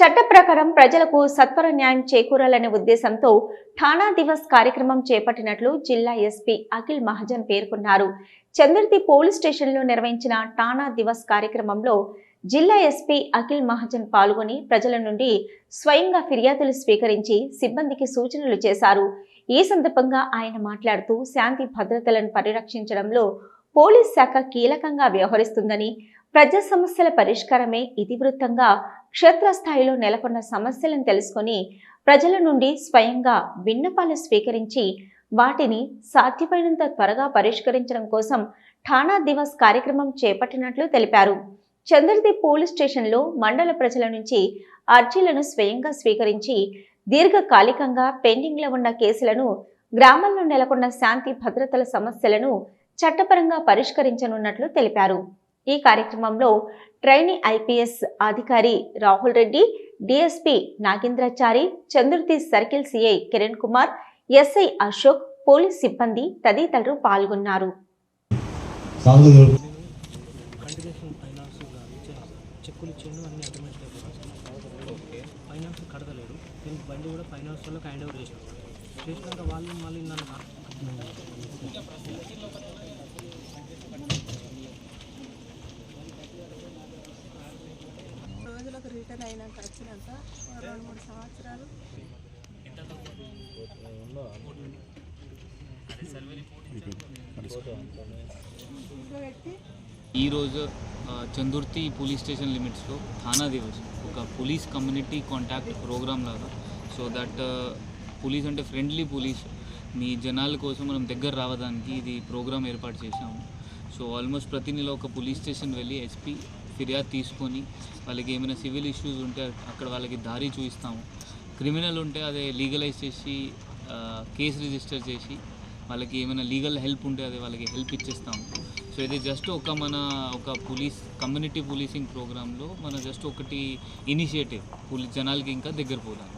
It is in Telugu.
చట్ట ప్రకారం ప్రజలకు సత్వర న్యాయం చేకూరాలనే ఉద్దేశంతో ఠాణా దివస్ కార్యక్రమం చేపట్టినట్లు జిల్లా ఎస్పీ అఖిల్ మహాజన్ పేర్కొన్నారు. చంద్రతి పోలీస్ స్టేషన్లో నిర్వహించిన ఠాణా దివస్ కార్యక్రమంలో జిల్లా ఎస్పీ అఖిల్ మహాజన్ పాల్గొని ప్రజల నుండి స్వయంగా ఫిర్యాదులు స్వీకరించి సిబ్బందికి సూచనలు చేశారు. ఈ సందర్భంగా ఆయన మాట్లాడుతూ శాంతి భద్రతలను పరిరక్షించడంలో పోలీస్ శాఖ కీలకంగా వ్యవహరిస్తుందని ప్రజా సమస్యల పరిష్కారమే ఇతివృత్తంగా క్షేత్రస్థాయిలో నెలకొన్న సమస్యలను తెలుసుకొని ప్రజల నుండి స్వయంగా విన్నపాలు స్వీకరించి వాటిని సాధ్యమైనంత త్వరగా పరిష్కరించడం కోసం ఠాణా దివస్ కార్యక్రమం చేపట్టినట్లు తెలిపారు. చంద్రది పోలీస్ స్టేషన్లో మండల ప్రజల నుంచి అర్జీలను స్వయంగా స్వీకరించి దీర్ఘకాలికంగా పెండింగ్లో ఉన్న కేసులను గ్రామంలో నెలకొన్న శాంతి భద్రతల సమస్యలను చట్టపరంగా పరిష్కరించనున్నట్లు తెలిపారు. ఈ కార్యక్రమంలో ట్రైనీ ఐపీఎస్ అధికారి Rahul Reddy DSP Nagendrachari Chandurthi circle CI Kiran Kumar SI Ashok police సిబ్బంది తదితరులు పాల్గొన్నారు. చెక్కులు అన్ని ఓకే. ఫైనాన్స్ కడతలేడు నేను బండి కూడా ఫైనాన్స్ వాళ్ళకి హ్యాండ్ ఓవర్ చేసినాక వాళ్ళు మళ్ళీ నన్ను రిటర్న్ అయినాక వచ్చినాక రెండు మూడు సంవత్సరాలు. ఈరోజు చందుర్తి పోలీస్ స్టేషన్ లిమిట్స్లో థానా దివస్ ఒక పోలీస్ కమ్యూనిటీ కాంటాక్ట్ ప్రోగ్రామ్ లాగా. సో దట్ పోలీస్ అంటే ఫ్రెండ్లీ పోలీస్. మీ జనాల కోసం మనం దగ్గర రావడానికి ఇది ప్రోగ్రామ్ ఏర్పాటు చేశాము. సో ఆల్మోస్ట్ ప్రతి నెల ఒక పోలీస్ స్టేషన్ వెళ్ళి ఎస్పీ ఫిర్యాదు తీసుకొని వాళ్ళకి ఏమైనా సివిల్ ఇష్యూస్ ఉంటే అక్కడ వాళ్ళకి దారి చూపిస్తాము. క్రిమినల్ ఉంటే అదే లీగలైజ్ చేసి కేసు రిజిస్టర్ చేసి వాళ్ళకి ఏమైనా లీగల్ హెల్ప్ ఉంటే అది వాళ్ళకి హెల్ప్ ఇచ్చేస్తాము. సో ఇది జస్ట్ ఒక మన ఒక పోలీస్ కమ్యూనిటీ పోలీసింగ్ ప్రోగ్రాంలో మన జస్ట్ ఒకటి ఇనిషియేటివ్. పోలీస్ జనాలకి ఇంకా దగ్గర పోదాం